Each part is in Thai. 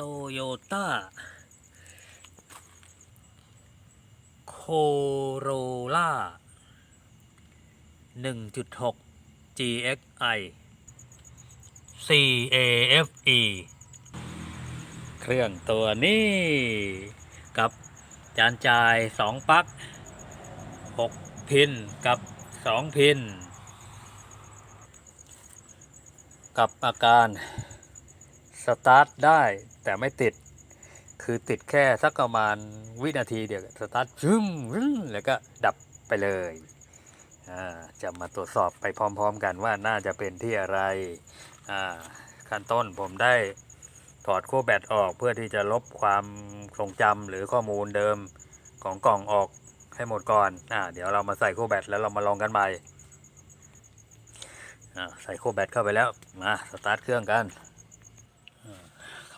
โตโยต้า โคโรล่า 1.6 GXI CAFE เครื่องตัวนี้ กับจานจ่าย 2ปลั๊ก6 พิน กับ 2 พิน กับอาการ สตาร์ทได้แต่ไม่ติด คือติดแค่สักประมาณวินาทีเดียวสตาร์ทรึมรึมแล้วก็ดับไปเลยจะมาตรวจสอบไปพร้อมๆกันว่าน่าจะเป็นที่อะไรขั้นต้นผมได้ถอดขั้วแบตออกเพื่อที่จะลบความทรงจำหรือข้อมูลเดิมของกล่องออกให้หมดก่อนอ่าเดี๋ยวเรามาใส่ขั้วแบตแล้วเรามาลองกันใหม่ใส่ขั้วแบตเข้าไปแล้ว มาสตาร์ทเครื่องกัน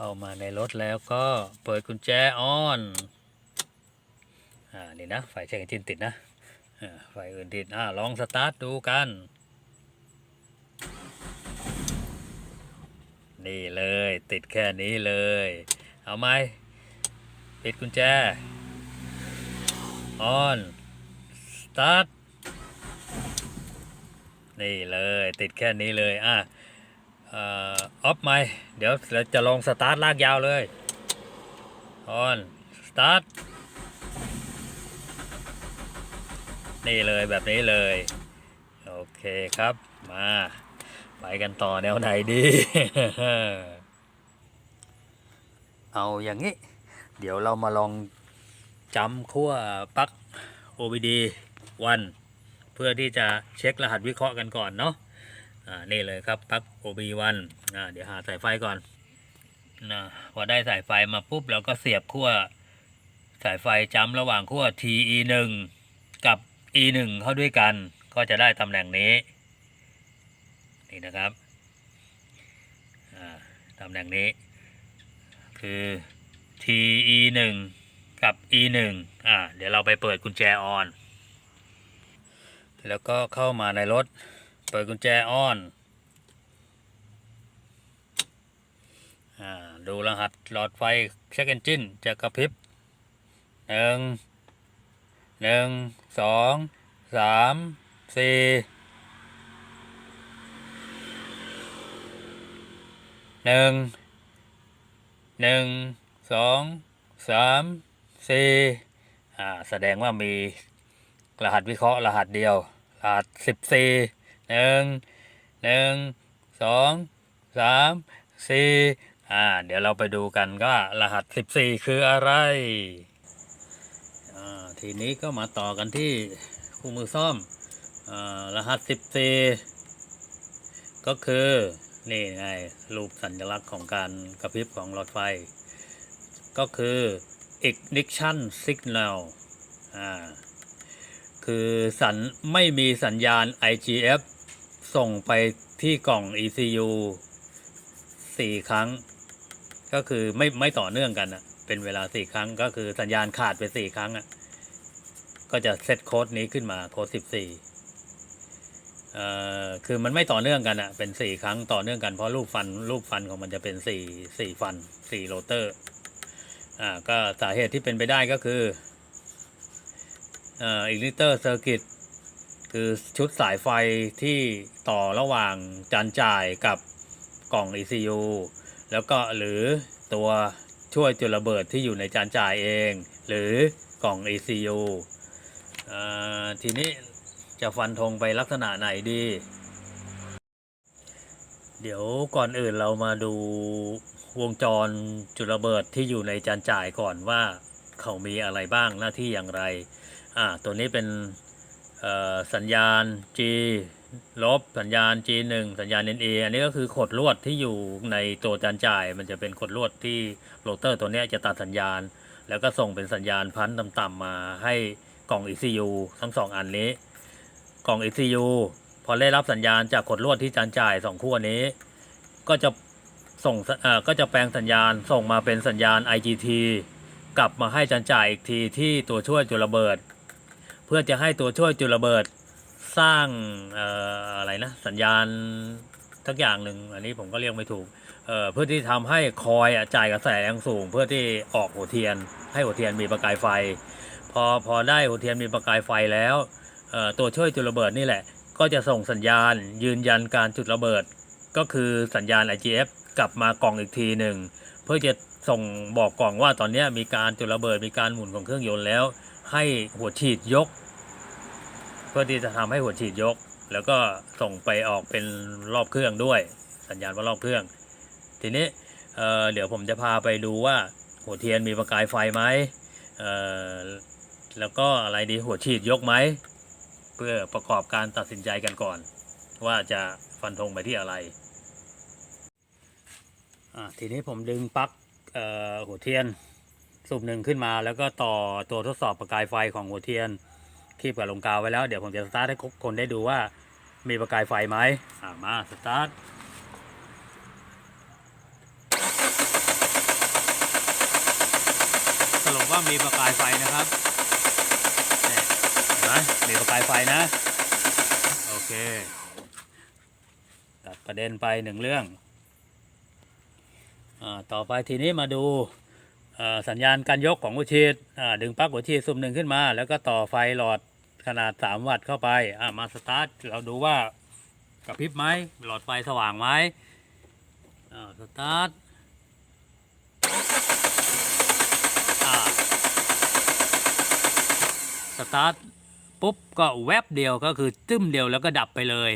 เข้ามาในรถแล้วก็เปิดกุญแจออน อ่า นี่นะ ไฟเช็คเอนจินติดนะอ่าไฟอื่นติด อ่า ลองสตาร์ทดูกัน นี่เลย ติดแค่นี้เลย เอาไหมปิดกุญแจ ออน สตาร์ท นี่เลย ติดแค่นี้เลย อะ ออฟไหมเดี๋ยวเราจะลองสตาร์ทลากยาวเลยออนสตาร์ทนี่เลยแบบนี้เลย โอเคครับมา ไปกันต่อแนวไหนดี เอาอย่างนี้ เดี๋ยวเรามาลองจำขั้วปลั๊ก OBD วันเพื่อที่จะเช็ครหัสวิเคราะห์กันก่อนเนาะ อ่านี่เลยครับปลั๊ก OB1 อ่าเดี๋ยวหาสายไฟก่อนนะพอได้สายไฟมาปุ๊บเราก็เสียบขั้วสายไฟจ้ำระหว่างขั้ว TE1 กับ E1 เข้าด้วยกัน ก็จะได้ตำแหน่งนี้นี่นะครับอ่าตำแหน่งนี้ คือ TE1 กับ E1 อ่าเดี๋ยวเราไปเปิดกุญแจออน แล้วก็เข้ามาในรถ เปิดกุญแจออนอ่าดูรหัสหลอดไฟเช็คเอนจินจะกระพริบหนึ่งหนึ่งสองสามสี่หนึ่งหนึ่งสองสามสี่อ่าแสดงว่ามีรหัสวิเคราะห์รหัสเดียวรหัสสิบสี่ หนึ่งหนึ่งสองสามสี่อ่าเดี๋ยวเราไปดูกันก็รหัสสิบสี่คืออะไรอ่าทีนี้ก็มาต่อกันที่คู่มือซ่อมอ่ารหัสสิบสี่ก็คือนี่ไงรูปสัญลักษณ์ของการกระพริบของหลอดไฟ ก็คือ ignition signal อ่าคือสัญไม่มีสัญญาณ IGF ส่งไปที่กล่อง ECU สี่ครั้ง ก็คือไม่ไม่ต่อเนื่องกันอะเป็นเวลาสี่ครั้ง ก็คือสัญญาณขาดไปสี่ครั้งอะก็จะเซตโค้ดนี้ขึ้นมาโค้ดสิบสี่เอ่อคือมันไม่ต่อเนื่องกันอะเป็นสี่ครั้งต่อเนื่องกันเพราะรูปฟันรูปฟันของมันจะเป็นสี่สี่ฟันสี่โรเตอร์อ่าก็สาเหตุที่เป็นไปได้ก็คืออ่ออิลิเตอร์เซอร์กิต คือชุดสายไฟที่ต่อระหว่างจานจ่ายกับกล่อง ECU แล้วก็หรือตัวช่วยจุดระเบิดที่อยู่ในจานจ่ายเอง หรือกล่อง ECU อ่าทีนี้จะฟันธงไปลักษณะไหนดี เดี๋ยวก่อนอื่นเรามาดูวงจรจุดระเบิดที่อยู่ในจานจ่ายก่อนว่าเขามีอะไรบ้างหน้าที่อย่างไร อ่า ตัวนี้เป็น สัญญาณ G ลบสัญญาณ G 1สัญญาณ NA อันนี้ก็คือขดลวดที่อยู่ในตัวจานจ่าย มันจะเป็นขดลวดที่โรเตอร์ตัวนี้จะตัดสัญญาณ แล้วก็ส่งเป็นสัญญาณพันต่ำๆมาให้กล่อง ECU ทั้งสองอันนี้ กล่อง ECU พอได้รับสัญญาณจากขดลวดที่จานจ่ายสองขั้วนี้ ก็จะส่งก็จะแปลงสัญญาณส่งมาเป็นสัญญาณ IGT กลับมาให้จานจ่ายอีกทีที่ตัวช่วยจุดระเบิด พื่อจะให้ตัวช่วยจุดระเบิดสร้างออะไรนะสัญญาณทักอย่างหนึ่งอันนี้ผมก็เรียกไม่ถูกเเพื่อที่ทำให้คอยจ่ายกระแสแรงสูง เพื่อที่ออกหัวเทียน ให้หัวเทียนมีประกายไฟ พอพอได้หัวเทียนมีประกายไฟแล้วตัวช่วยจุดระเบิดนี่แหละ ก็จะส่งสัญญาณยืนยันการจุดระเบิด ก็คือสัญญาณ IGF กลับมากล่องอีกทีหนึ่งเพื่อจะส่งบอกกล่องว่าตอนนี้มีการจุดระเบิดมีการหมุนของเครื่องยนต์แล้ว ให้หัวฉีดยก เพื่อที่จะทำให้หัวฉีดยก แล้วก็ส่งไปออกเป็นรอบเครื่องด้วย สัญญาณว่ารอบเครื่อง ทีนี้เเดี๋ยวผมจะพาไปดูว่าหัวเทียนมีประกายไฟไหมแล้วก็อะไรดีหัวฉีดยกไหมเพื่อประกอบการตัดสินใจกันก่อน ว่าจะฟันธงไปที่อะไรทีนี้ผมดึงปลั๊กหัวเทียนสูบหนึ่งขึ้นมา แล้วก็ต่อตัวทดสอบประกายไฟของหัวเทียน บกับลงกาวไว้แล้ว เดี๋ยวผมจะสตาร์ทให้คนได้ดูว่ามีประกายไฟไหมอ่ามาสตาร์ทสรุปว่ามีประกายไฟนะครับเห็นไหมมีประกายไฟนะ โอเคตัดประเด็นไปหนึ่งเรื่องอต่อไปทีนี้มาดูสัญญาณการยกของหัวฉีดดึงปลั๊กหัวฉีดซุ่มหนึ่งขึ้นมา แล้วก็ต่อไฟหลอด ขนาด 3 วัตต์เข้าไปอ่ามาสตาร์ทเราดูว่ากระพริบไหมหลอดไฟสว่างไหมอ่าสตาร์ทอ่าสตาร์ทปุ๊บก็แวบเดียวก็คือตึ้มเดียวแล้วก็ดับไปเลย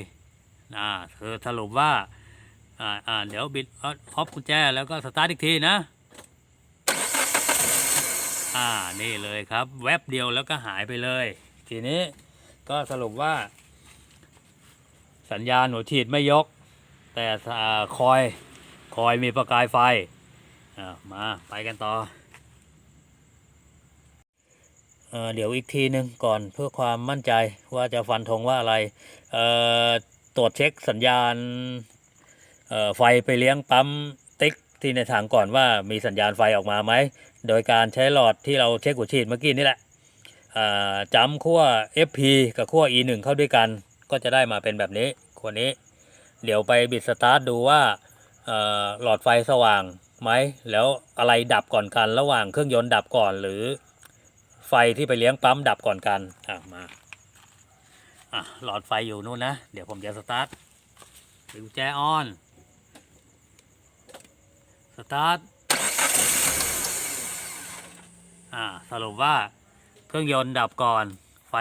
อ่าคือสรุปว่าอ่าอ่าเดี๋ยวบิดออฟกุญแจแล้วก็สตาร์ทอีกทีนะอ่า นี่เลยครับ แวบเดียวแล้วก็หายไปเลย ทีนี้ก็สรุปว่า สัญญาณหัวฉีดไม่ยก แต่คอยคอยมีประกายไฟมาไปกันต่อเอเดี๋ยวอีกทีหนึ่งก่อนเพื่อความมั่นใจว่าจะฟันธงว่าอะไรตรวจเช็คสัญญาณไฟไปเลี้ยงปั๊มติ๊กที่ในถังก่อนว่ามีสัญญาณไฟออกมาไหม โดยการใช้หลอดที่เราเช็คหัวฉีดเมื่อกี้นี่แหละ จำขั้ว FP กับขั้ว E1 เข้าด้วยกัน ก็จะได้มาเป็นแบบนี้ขั้วนี้ เดี๋ยวไปบิดสตาร์ทดูว่าหลอดไฟสว่างไหมแล้วอะไรดับก่อนกันระหว่างเครื่องยนต์ดับก่อนหรือไฟที่ไปเลี้ยงปั๊มดับก่อนกันอะมาอะหลอดไฟอยู่นู่นนะ เดี๋ยวผมจะสตาร์ทดึงกุญแจออน สตาร์ทอ่าสรุปว่า เครื่องยนต์ดับก่อน ไฟ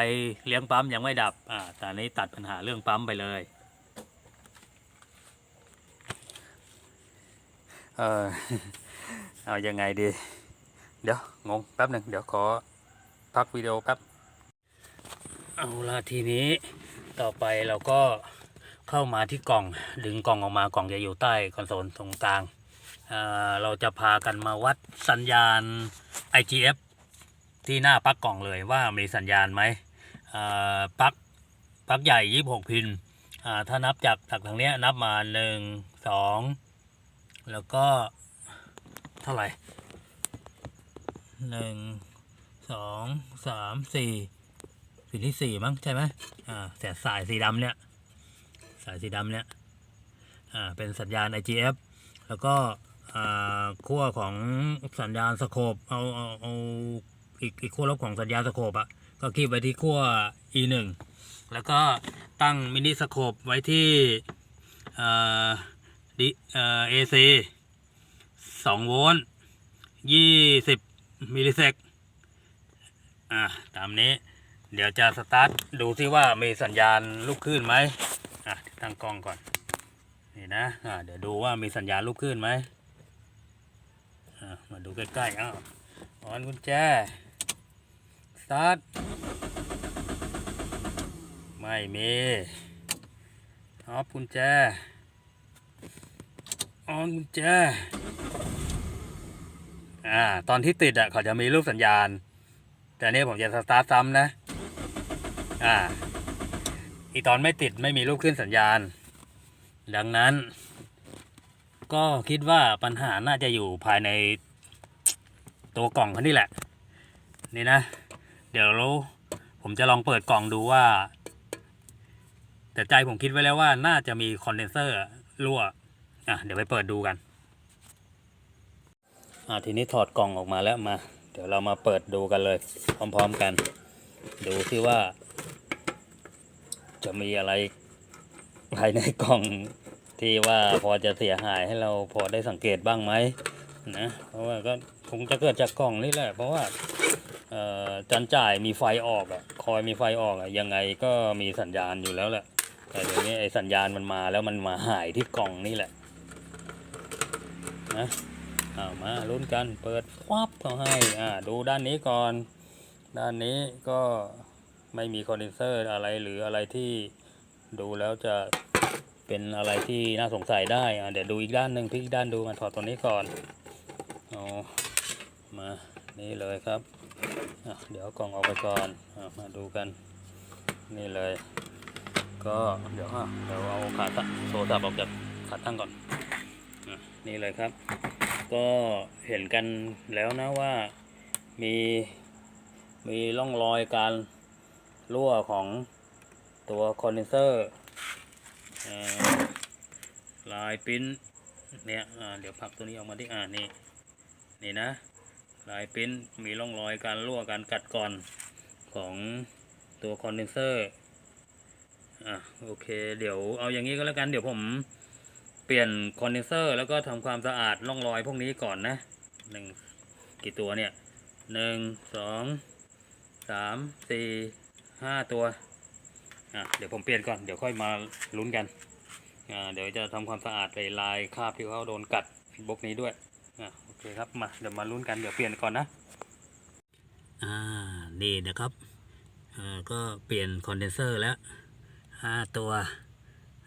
เลี้ยงปั๊มยังไม่ดับ อ่าแต่อันนี้ตัดปัญหาเรื่องปั๊มไปเลย เออเอายังไงดี เดี๋ยวงงแป๊บหนึ่งเดี๋ยวขอพักวิดีโอแป๊บ เอาละทีนี้ต่อไปเราก็เข้ามาที่กล่องดึงกล่องออกมากล่องจะอยู่ใต้คอนโซลตรงกลางเอ่อเราจะพากันมาวัดสัญญาณ IGF ที่หน้าปลั๊กกล่องเลยว่ามีสัญญาณไหมอ่อปลั๊กปลั๊กใหญ่ 26 พินอ่าถ้านับจากจากทางเนี้ยนับมา 1 2 แล้วก็เท่าไหร่หนึ่งสองสามสี่สีที่สี่มั้งใช่ไหมอ่าแต่สายสีดำเนี่ย สายสีดำเนี่ยอ่าเป็นสัญญาณ IGF แล้วก็อ่าขั้วของสัญญาณสโคปเอาเอาเอา อีกอีกขั้วลบของสัญญาสโคปอะก็คีบไว้ที่ขั้ว E หนึ่งแล้วก็ตั้งมินิสโคปไว้ที่อ่าดิอ่า AC สองโวลต์ยี่สิบมิลลิเซกอะตามนี้ เดี๋ยวจะสตาร์ทดูซิว่ามีสัญญาณลูกคลื่นไหมอะตั้งกล้องก่อน นี่นะอะเดี๋ยวดูว่ามีสัญญาณลูกคลื่นไหมอะมาดูใกล้ๆอ้าวออนกุญแจ ตาร์ทไม่มีออฟกุญแจออนกุญแจอ่าตอนที่ติดอะเขาจะมีรูปสัญญาณ แต่นี่ผมจะสตาร์ทซ้ำนะ อ่า อีตอนไม่ติดไม่มีรูปขึ้นสัญญาณ ดังนั้น ก็คิดว่าปัญหาน่าจะอยู่ภายในตัวกล่องเขานี่แหละ นี่นะ เดี๋ยวเราผมจะลองเปิดกล่องดูว่า แต่ใจผมคิดไว้แล้วว่าน่าจะมีคอนเดนเซอร์รั่วอะเดี๋ยวไปเปิดดูกันอ่าทีนี้ถอดกล่องออกมาแล้วมา เดี๋ยวเรามาเปิดดูกันเลย พร้อม ๆกัน ดูที่ว่า จะมีอะไรภายในกล่องที่ว่าพอจะเสียหายให้เราพอได้สังเกตบ้างไหมนะเพราะว่าก็คงจะเกิดจากกล่องนี่แหละ เพราะว่า จันจ่ายมีไฟออกอะคอยมีไฟออกอะยังไงก็มีสัญญาณอยู่แล้วแหละแต่เดี๋ยวนี้ไอ้สัญญาณมันมาแล้วมันมาหายที่กล่องนี่แหละนะเอามาลุ้นกันเปิดควับเขาให้อ่าดูด้านนี้ก่อน ด้านนี้ก็ไม่มีคอนเดนเซอร์อะไรหรืออะไรที่ดูแล้วจะเป็นอะไรที่น่าสงสัยได้อะเดี๋ยวดูอีกด้านหนึ่งพลิกอีกด้านดูมาถอดตัวนี้ก่อนเอามานี่เลยครับ เดี๋ยวกล่องออกไปก่อนอมาดูกัน นี่เลย ก็เดี๋ยวฮะเดี๋ยวเอาขาตั้งโทรศัพท์ออกจากขาตั้งก่อนอนี่เลยครับ ก็เห็นกันแล้วนะว่ามีมีร่องรอยการรั่วของตัวคอนเดนเซอร์ลายปิ้นเนี่ยเดี๋ยวพักตัวนี้ออกมาที่อ่านี่นี่นะ ลายปิ้นมีร่องรอยการรั่วการกัดก่อนของตัวคอนเดนเซอร์อะโอเค เดี๋ยวเอาอย่างนี้ก็แล้วกันเดี๋ยวผมเปลี่ยนคอนเดนเซอร์แล้วก็ทำความสะอาดร่องรอยพวกนี้ก่อนนะหนึ่งกี่ตัวเนี่ยหนึ่งสองสามสี่ห้าตัวอะเดี๋ยวผมเปลี่ยนก่อนเดี๋ยวค่อยมาลุ้นกันอ่าเดี๋ยวจะทำความสะอาดลายคราบที่เขาโดนกัดบล็อกนี้ด้วย อะโอเคครับมาเดี๋ยวมาลุ้นกันเดี๋ยวเปลี่ยนก่อนนะ อ่านี่นะครับอ่าก็เปลี่ยนคอนเดนเซอร์แล้วห้าตัว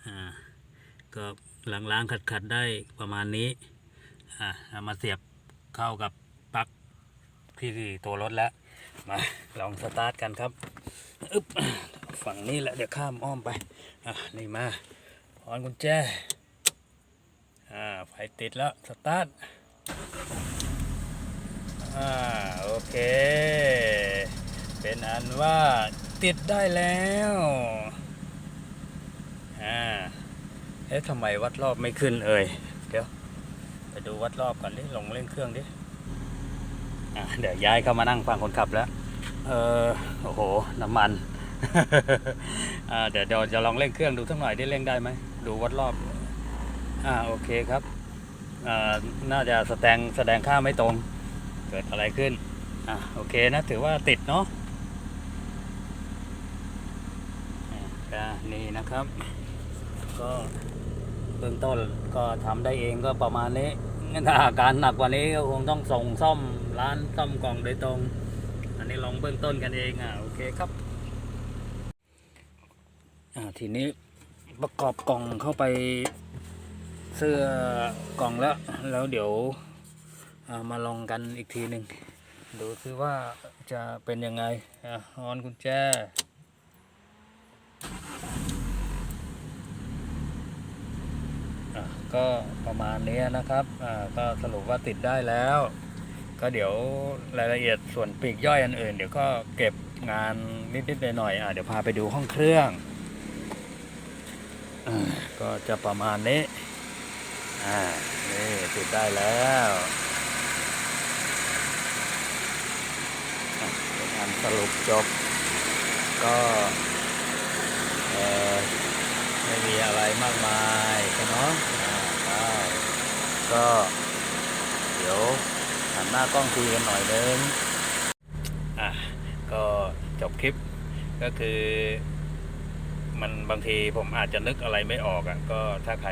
อ่าก็ล้างๆขัดๆได้ประมาณนี้อ่าเอามาเสียบเข้ากับปลั๊กที่ตัวรถแล้ว มาลองสตาร์ทกันครับอึ๊บฝั่งนี้แหละเดี๋ยวข้ามอ้อมไปอะนี่มาออนกุญแจอ่าไฟติดแล้ว สตาร์ท อ่าโอเค เป็นอันว่าติดได้แล้วอ่าเอ๊ะทำไมวัดรอบไม่ขึ้นเอ่ยเดี๋ยวไปดูวัดรอบก่อนดิลงเร่งเครื่องดิอะเดี๋ยวย้ายเข้ามานั่งฟังคนขับแล้วเออโอ้โหน้ำมันอ่าเดี๋ยวเดี๋ยวจะลองเร่งเครื่องดูสักหน่อยได้เร่งได้ไหมดูวัดรอบอ่าโอเคครับ น่าจะแสดงแสดงค่าไม่ตรง เกิดอะไรขึ้น อ่าโอเคนะถือว่าติดเนาะก็นี่นะครับ ก็เบื้องต้นก็ทำได้เองก็ประมาณนี้ถ้าอาการหนักกว่านี้ก็คงต้องส่งซ่อมร้านซ่อมกล่องโดยตรง อันนี้ลองเบื้องต้นกันเองอะโอเคครับอ่าทีนี้ประกอบกล่องเข้าไป เสื้อกล่องแล้ว แล้วเดี๋ยวามาลองกันอีกทีหนึ่งดูซิว่าจะเป็นยังไงอะออนกุญแจ่ก็ประมาณนี้นะครับ อ่า ก็สรุปว่าติดได้แล้ว ก็เดี๋ยวรายละเอียดส่วนปีกย่อยอันอื่น เดี๋ยวก็เก็บงานนิดๆหน่อยๆอะเดี๋ยวพาไปดูห้องเครื่องอก็จะประมาณนี้ อ่า นี่ติดได้แล้วอะเป็นอันสรุปจบ ก็เออไม่มีอะไรมากมายใช่เนาะอ่าได้ก็ เดี๋ยวหันหน้ากล้องคุยกันหน่อยนึงอะ ก็จบคลิปก็คือ มันบางทีผมอาจจะนึกอะไรไม่ออกอะ่ะ ก็ถ้าใคร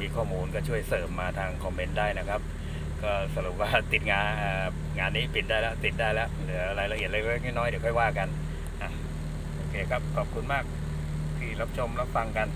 มีข้อมูลก็ช่วยเสริมมาทางคอมเมนต์ได้นะครับ ก็สรุปว่าติดงานงานนี้ปิดได้แล้วติดได้แล้วเหลือรายละเอียดเล็กๆน้อยๆเดี๋ยวค่อยว่ากันโอเคครับขอบคุณมากที่รับชมรับฟังกัน